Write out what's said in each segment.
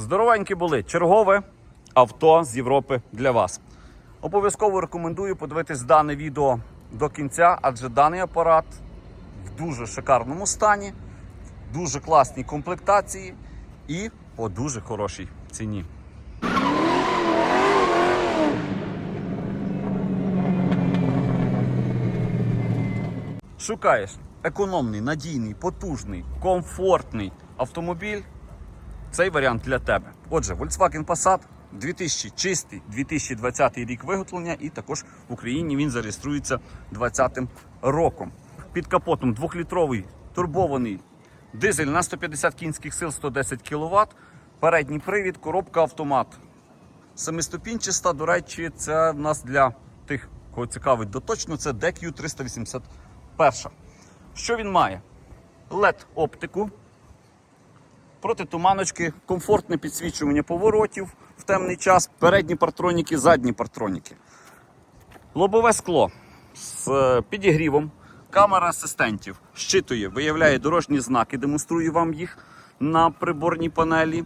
Здоровенькі були. Чергове авто з Європи для вас. Обов'язково рекомендую подивитись дане відео до кінця, адже даний апарат в дуже шикарному стані, в дуже класній комплектації і по дуже хорошій ціні. Шукаєш економний, надійний, потужний, комфортний автомобіль. Цей варіант для тебе. Отже, Volkswagen Passat 2000 чистий 2020 рік виготовлення, і також в Україні він зареєструється 2020 роком. Під капотом 2-літровий турбований дизель на 150 кінських сил 110 кВт, передній привід, коробка автомат. Семиступінчаста, до речі, це в нас для тих, кого цікавить доточно, це DQ 381. Що він має? LED оптику, протитуманочки, комфортне підсвічування поворотів в темний час, передні партроніки, задні партроніки. Лобове скло з е, підігрівом, камера асистентів щитує, виявляє дорожні знаки, демонструє вам їх на приборній панелі.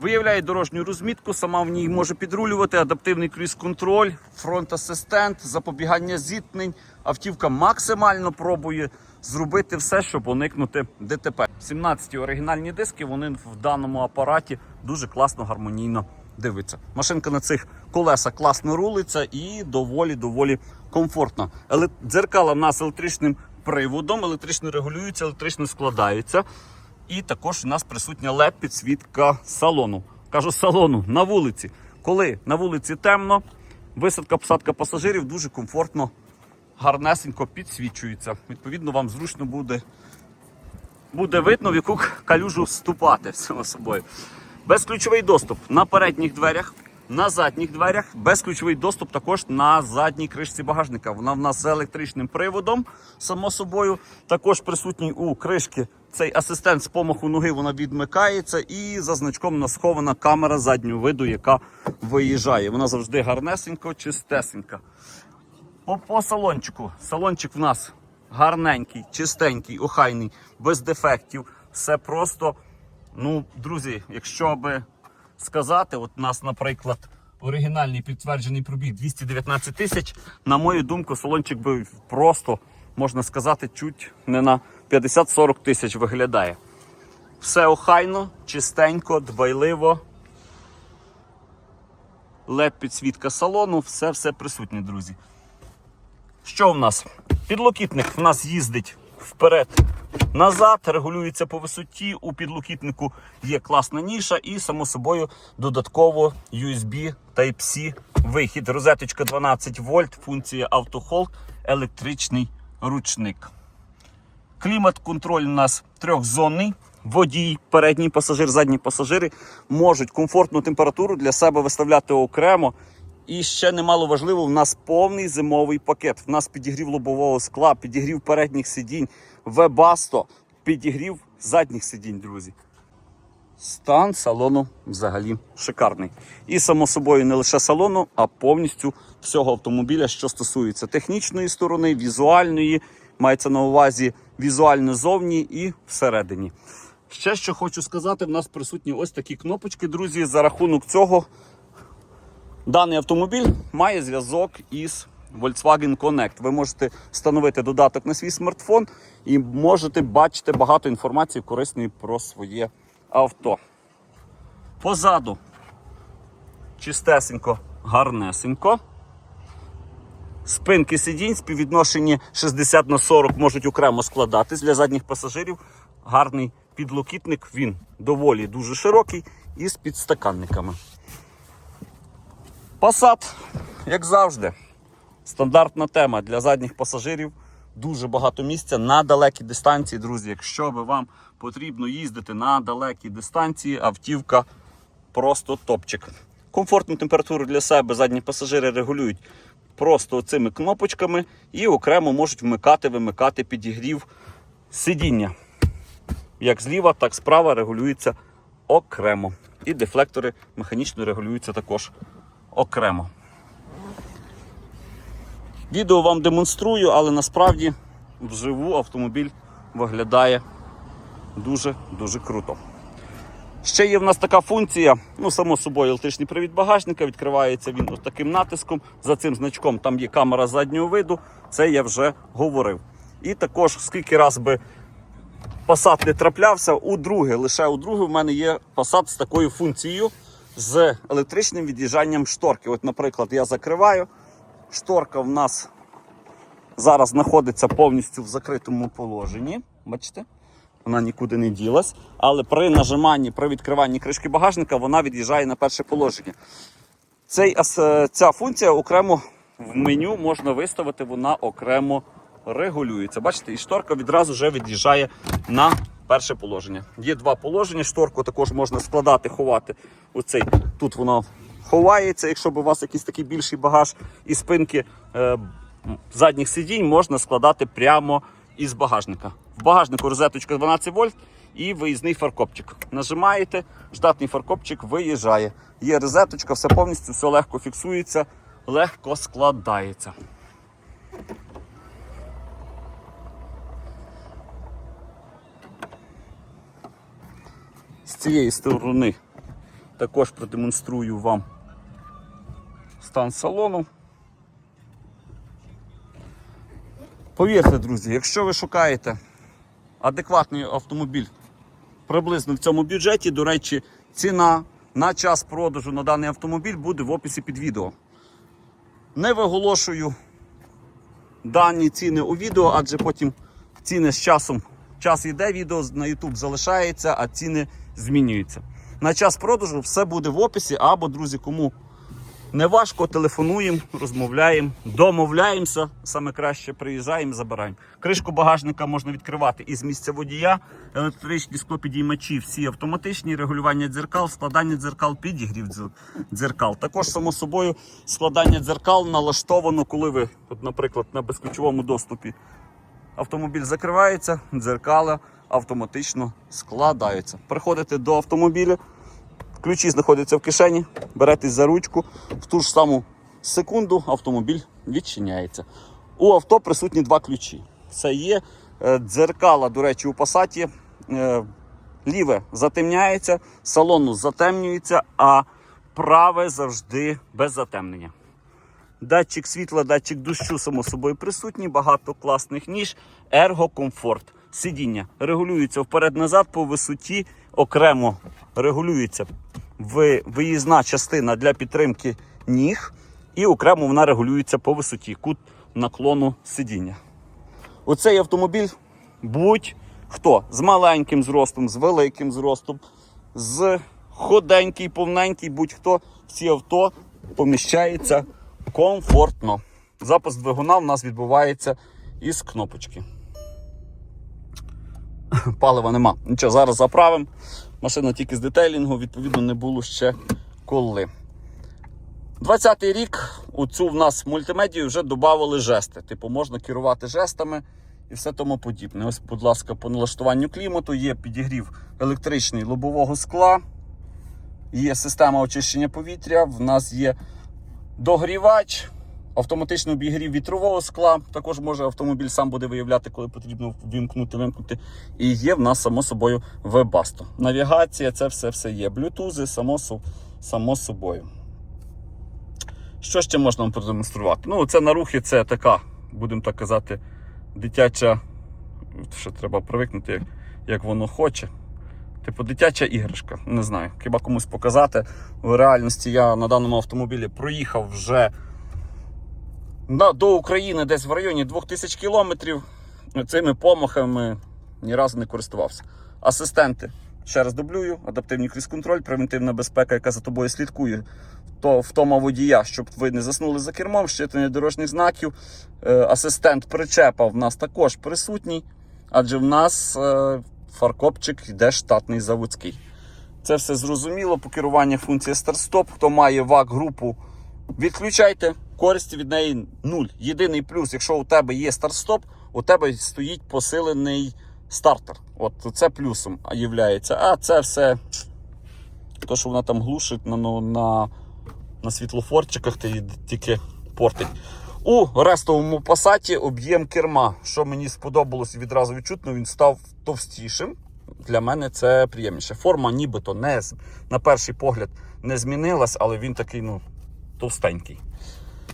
Виявляє дорожню розмітку, сама в ній може підрулювати, адаптивний круїз-контроль, фронт-асистент, запобігання зіткнень. Автівка максимально пробує зробити все, щоб уникнути ДТП. 17 оригінальні диски вони в даному апараті дуже класно, гармонійно дивиться. Машинка на цих колесах класно рулиться і доволі доволі комфортно. Дзеркала в нас електричним приводом, електрично регулюються, електрично складаються. І також у нас присутня led підсвітка салону. Кажу салону на вулиці. Коли на вулиці темно, висадка посадка пасажирів дуже комфортно, гарнесенько підсвічується. Відповідно, вам зручно буде, буде видно, в яку калюжу вступати само собою. Безключовий доступ на передніх дверях, на задніх дверях, безключовий доступ також на задній кришці багажника. Вона в нас з електричним приводом, само собою. Також присутній у кришки цей асистент з помаху ноги вона відмикається, і за значком у нас схована камера заднього виду, яка виїжджає. Вона завжди гарнесенько, чистесенька. По, по салончику. Салончик в нас гарненький, чистенький, охайний, без дефектів. Все просто. Ну, друзі, якщо би сказати, от у нас, наприклад, оригінальний підтверджений пробіг 219 тисяч, на мою думку, салончик би просто, можна сказати, чуть не на 50-40 тисяч виглядає. Все охайно, чистенько, дбайливо. led підсвітка салону, все все присутнє, друзі. Що в нас? Підлокітник в нас їздить вперед. Назад, регулюється по висоті. У підлокітнику є класна ніша і, само собою, додатково USB Type-C вихід. Розеточка 12 вольт, функція автохолд, електричний ручник. Клімат-контроль у нас трьохзонний. Водій, передній пасажир, задні пасажири можуть комфортну температуру для себе виставляти окремо. І ще немало важливо, в нас повний зимовий пакет. В нас підігрів лобового скла, підігрів передніх сидінь, вебасто, підігрів задніх сидінь, друзі. Стан салону взагалі шикарний. І, само собою, не лише салону, а повністю всього автомобіля, що стосується технічної сторони, візуальної, мається на увазі візуально зовні і всередині. Ще що хочу сказати, в нас присутні ось такі кнопочки, друзі. За рахунок цього Даний автомобіль має зв'язок із Volkswagen Connect. Ви можете встановити додаток на свій смартфон і можете бачити багато інформації корисної про своє авто. Позаду чистесенько, гарнесенько. Спинки сидінь співвідношенні 60 на 40 можуть окремо складатись для задніх пасажирів. Гарний підлокітник, він доволі дуже широкий і з підстаканниками. Passat, як завжди, стандартна тема для задніх пасажирів. Дуже багато місця на далекі дистанції, друзі. Якщо би вам потрібно їздити на далекі дистанції, автівка просто топчик. Комфортну температуру для себе задні пасажири регулюють просто цими кнопочками і окремо можуть вмикати, вимикати підігрів сидіння. Як зліва, так справа регулюється окремо. І дефлектори механічно регулюються також окремо. Відео вам демонструю, але насправді вживу автомобіль виглядає дуже-дуже круто. Ще є в нас така функція, ну, само собою, електричний привід багажника. Відкривається він ось таким натиском. За цим значком там є камера заднього виду. Це я вже говорив. І також, скільки раз би Passat не траплявся, у друге, лише у друге в мене є Passat з такою функцією з електричним від'їжджанням шторки. От, наприклад, я закриваю. Шторка в нас зараз знаходиться повністю в закритому положенні. Бачите? Вона нікуди не ділась. Але при нажиманні, при відкриванні кришки багажника вона від'їжджає на перше положення. Цей, е, ця функція окремо в меню можна виставити, вона окремо регулюється. Бачите, і шторка відразу вже від'їжджає на перше положення. Є два положення. Шторку також можна складати, ховати. Оцей тут воно ховається, якщо б у вас якийсь такий більший багаж і спинки е, задніх сидінь можна складати прямо із багажника. В багажнику розеточка 12 вольт і виїзний фаркопчик. Нажимаєте, штатний фаркопчик виїжджає. Є розеточка, все повністю, все легко фіксується, легко складається. Цієї сторони також продемонструю вам стан салону. Повірте, друзі, якщо ви шукаєте адекватний автомобіль приблизно в цьому бюджеті, до речі, ціна на час продажу на даний автомобіль буде в описі під відео. Не виголошую дані ціни у відео, адже потім ціни з часом. Час йде, відео на YouTube залишається, а ціни змінюються. На час продажу все буде в описі, або, друзі, кому не важко, телефонуємо, розмовляємо, домовляємося. Саме краще приїжджаємо, забираємо. Кришку багажника можна відкривати із місця водія, електричні склопідіймачі, всі автоматичні, регулювання дзеркал, складання дзеркал, підігрів дзеркал. Також, само собою, складання дзеркал налаштовано, коли ви, от, наприклад, на безключовому доступі автомобіль закривається, дзеркала автоматично складаються. Приходите до автомобіля. Ключі знаходяться в кишені, беретесь за ручку, в ту ж саму секунду автомобіль відчиняється. У авто присутні два ключі. Це є е, дзеркала, до речі, у Passat. е, Ліве затемняється, салону затемнюється, а праве завжди без затемнення. Датчик світла, датчик дощу, само собою присутній, багато класних ніж, ергокомфорт. Сидіння регулюється вперед-назад по висоті, окремо регулюється виїзна частина для підтримки ніг, і окремо вона регулюється по висоті, кут наклону сидіння. Оцей автомобіль будь-хто з маленьким зростом, з великим зростом, з ходенький, повненький, будь-хто в ці авто поміщається комфортно. Запуск двигуна в нас відбувається із кнопочки. Палива нема. Нічого, зараз заправимо. Машина тільки з детейлінгу, відповідно, не було ще коли. 20-й рік у цю в нас мультимедію вже додали жести. Типу, можна керувати жестами і все тому подібне. Ось, будь ласка, по налаштуванню клімату є підігрів електричний лобового скла, є система очищення повітря, в нас є догрівач, автоматичний обігрів вітрового скла. Також може автомобіль сам буде виявляти, коли потрібно вімкнути, вимкнути. І є в нас, само собою, вебасто. Навігація, це все все є. Блютузи, само, само собою. Що ще можна вам продемонструвати? Ну, це на рухи, це така, будемо так казати, дитяча. Що треба привикнути, як, як воно хоче. Типу, дитяча іграшка. Не знаю. Хіба комусь показати. В реальності я на даному автомобілі проїхав вже на, до України десь в районі 2000 кілометрів. Цими помахами ні разу не користувався. Асистенти. Ще раз дублюю, адаптивний кріс-контроль, превентивна безпека, яка за тобою слідкує, то втома водія, щоб ви не заснули за кермом, щитання дорожніх знаків. Е, асистент причепа в нас також присутній, адже в нас е, фаркопчик йде штатний заводський. Це все зрозуміло. По керуванню функція старт-стоп. Хто має ВАК-групу, відключайте. Користі від неї нуль. Єдиний плюс, якщо у тебе є старт-стоп, у тебе стоїть посилений стартер. От це плюсом являється. А це все. То, що вона там глушить на, на, на, на світлофорчиках, ти тільки портить. У рестовому пасаті об'єм керма, що мені сподобалось відразу відчутно, він став товстішим. для мене це приємніше. Форма нібито не на перший погляд не змінилась, але він такий ну, товстенький.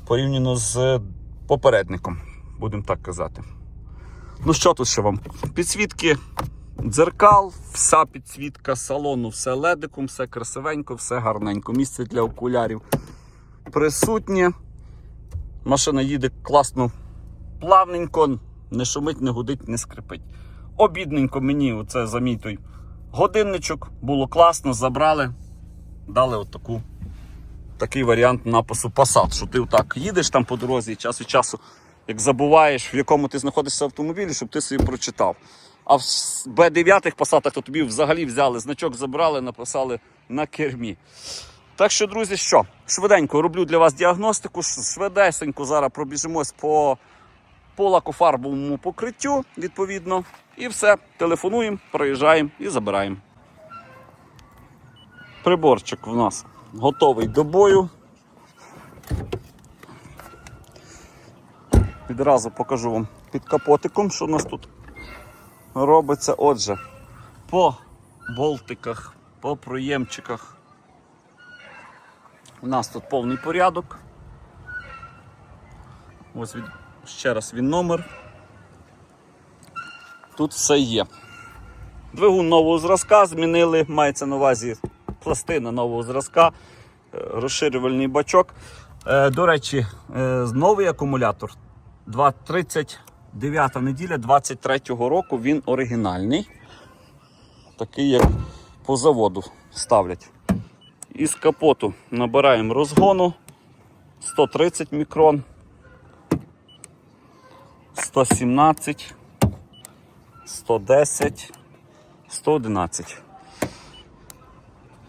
Порівняно з попередником, будемо так казати. Ну що тут ще вам? Підсвітки дзеркал, вся підсвітка салону, все ледиком, все красивенько, все гарненько. Місце для окулярів присутнє. Машина їде класно, плавненько, не шумить, не гудить, не скрипить. Обідненько мені оце за мій той годинничок. Було класно, забрали, дали отаку. Такий варіант напису Passat, що ти отак їдеш там по дорозі і час від часу, як забуваєш, в якому ти знаходишся автомобілі, щоб ти собі прочитав. А в с- Б9 Passat, то тобі взагалі взяли, значок забрали, написали на кермі. Так що, друзі, що? Швиденько роблю для вас діагностику. Швидесенько зараз пробіжимось по, по лакофарбовому покриттю, відповідно. І все. Телефонуємо, проїжджаємо і забираємо. Приборчик в нас готовий до бою. Відразу покажу вам під капотиком, що у нас тут робиться. Отже, по болтиках, по проємчиках. У нас тут повний порядок. Ось від, ще раз він номер. Тут все є. Двигун нового зразка змінили, мається на увазі пластина нового зразка, е, розширювальний бачок. Е, До речі, е, новий акумулятор 239 неділя 23-го року. Він оригінальний. Такий, як по заводу ставлять. Із капоту набираємо розгону 130 мікрон, 117, 110, 111.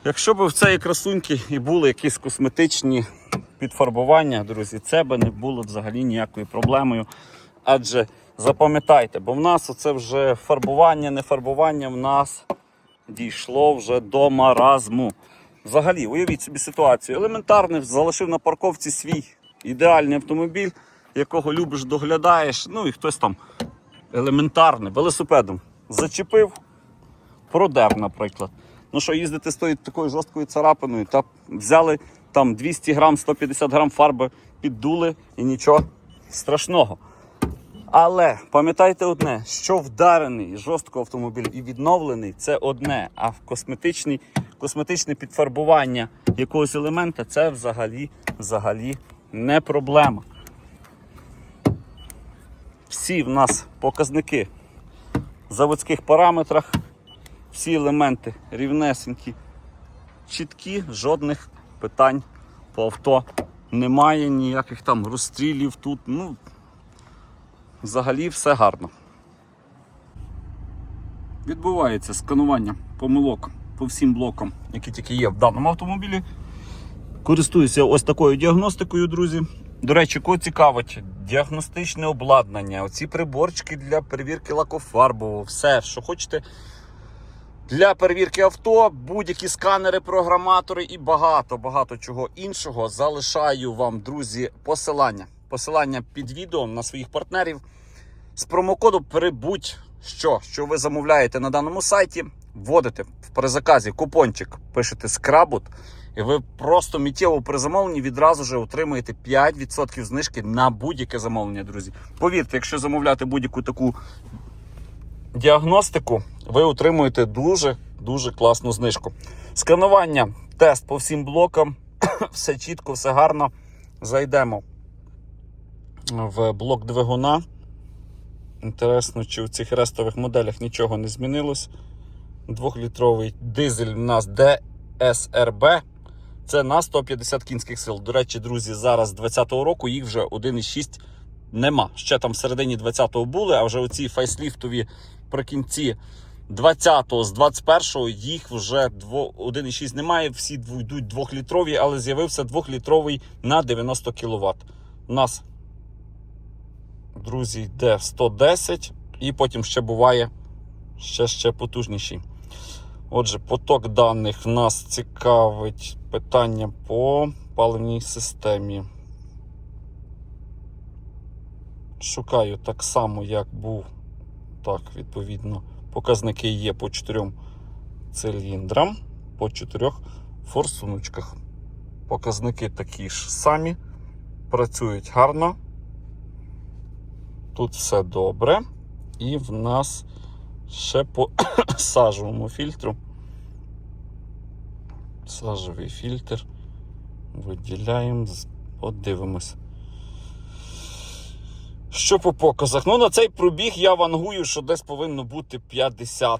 Якщо б в цієї красуньки і були якісь косметичні підфарбування, друзі, це би не було взагалі ніякою проблемою. Адже запам'ятайте, бо в нас оце вже фарбування, не фарбування в нас дійшло вже до маразму. Взагалі, уявіть собі ситуацію. Елементарний залишив на парковці свій ідеальний автомобіль, якого любиш, доглядаєш. Ну і хтось там елементарний велосипедом зачепив, продер, наприклад. Ну що, їздити з тою такою жорсткою царапиною, та взяли там 200 грам, 150 грам фарби, піддули і нічого страшного. Але пам'ятайте одне, що вдарений жорстко автомобіль і відновлений це одне, а в косметичний, косметичне підфарбування якогось елемента це взагалі, взагалі не проблема. Всі в нас показники в заводських параметрах, всі елементи рівнесенькі, чіткі, жодних питань по авто немає, ніяких там розстрілів тут. Ну, взагалі все гарно. Відбувається сканування помилок по всім блокам, які тільки є в даному автомобілі. Користуюся ось такою діагностикою, друзі. До речі, кого цікавить, діагностичне обладнання, оці приборчики для перевірки лакофарбового, все, що хочете. Для перевірки авто, будь-які сканери, програматори і багато-багато чого іншого. Залишаю вам, друзі, посилання. Посилання під відео на своїх партнерів. З промокоду прибудь що, що ви замовляєте на даному сайті, вводите в перезаказі купончик, пишете скрабут, і ви просто миттєво при замовленні відразу ж отримаєте 5% знижки на будь-яке замовлення, друзі. Повірте, якщо замовляти будь-яку таку діагностику, ви отримуєте дуже дуже класну знижку. Сканування, тест по всім блокам, все чітко, все гарно. Зайдемо в блок двигуна. Інтересно, чи в цих рестових моделях нічого не змінилось. Двохлітровий дизель у нас DSRB. Це на 150 кінських сил. До речі, друзі, зараз з 20-го року їх вже 1,6 нема. Ще там в середині 20-го були, а вже оці фейсліфтові при кінці 20-го з 21-го їх вже 1,6 немає. Всі йдуть двохлітрові, але з'явився двохлітровий на 90 кВт. У нас друзі, йде 110, і потім ще буває ще, ще потужніший. Отже, поток даних нас цікавить питання по паливній системі. Шукаю так само, як був, так, відповідно, Показники є по чотирьом циліндрам, по чотирьох форсуночках. Показники такі ж самі, працюють гарно. Тут все добре. І в нас ще по сажовому фільтру. Сажовий фільтр. Виділяємо, подивимось. Що по показах? Ну, на цей пробіг я вангую, що десь повинно бути 50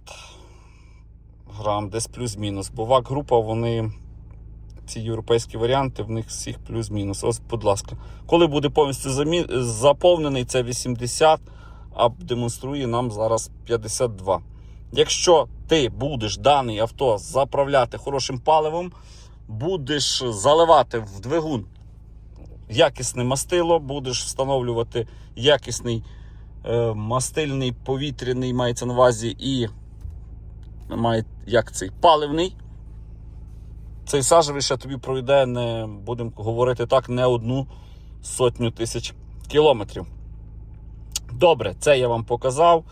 грам, десь плюс-мінус. Бо вак група, вони. Ці європейські варіанти, в них всіх плюс-мінус. Ось, будь ласка. Коли буде повністю замі... заповнений, це 80, а демонструє нам зараз 52. Якщо ти будеш дане авто заправляти хорошим паливом, будеш заливати в двигун якісне мастило, будеш встановлювати якісний е, мастильний повітряний, мається на увазі, і має, як цей паливний. Цей сажевий ще тобі пройде, не будемо говорити так, не одну сотню тисяч кілометрів. Добре, це я вам показав.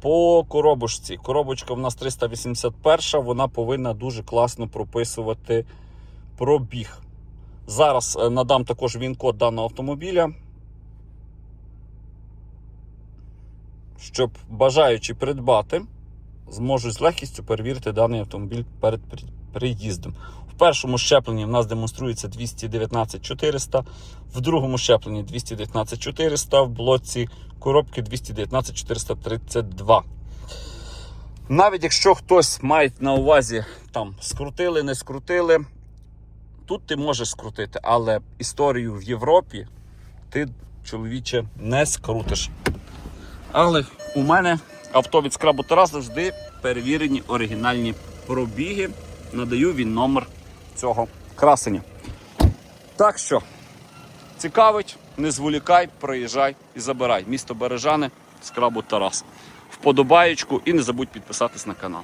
По коробочці. Коробочка в нас 381, вона повинна дуже класно прописувати пробіг. Зараз е, надам також він-код даного автомобіля. Щоб бажаючи придбати, зможуть з легкістю перевірити даний автомобіль перед при- приїздом. В першому щепленні в нас демонструється 219 400, в другому щепленні 219 400, в блоці коробки 219 432. Навіть якщо хтось має на увазі там скрутили, не скрутили, тут ти можеш скрутити, але історію в Європі ти, чоловіче, не скрутиш. Але у мене авто від скрабу Тарас завжди перевірені оригінальні пробіги. Надаю він номер цього красення. Так що, цікавить, не зволікай, приїжджай і забирай. Місто Бережани, скрабу Тарас. Вподобаєчку і не забудь підписатись на канал.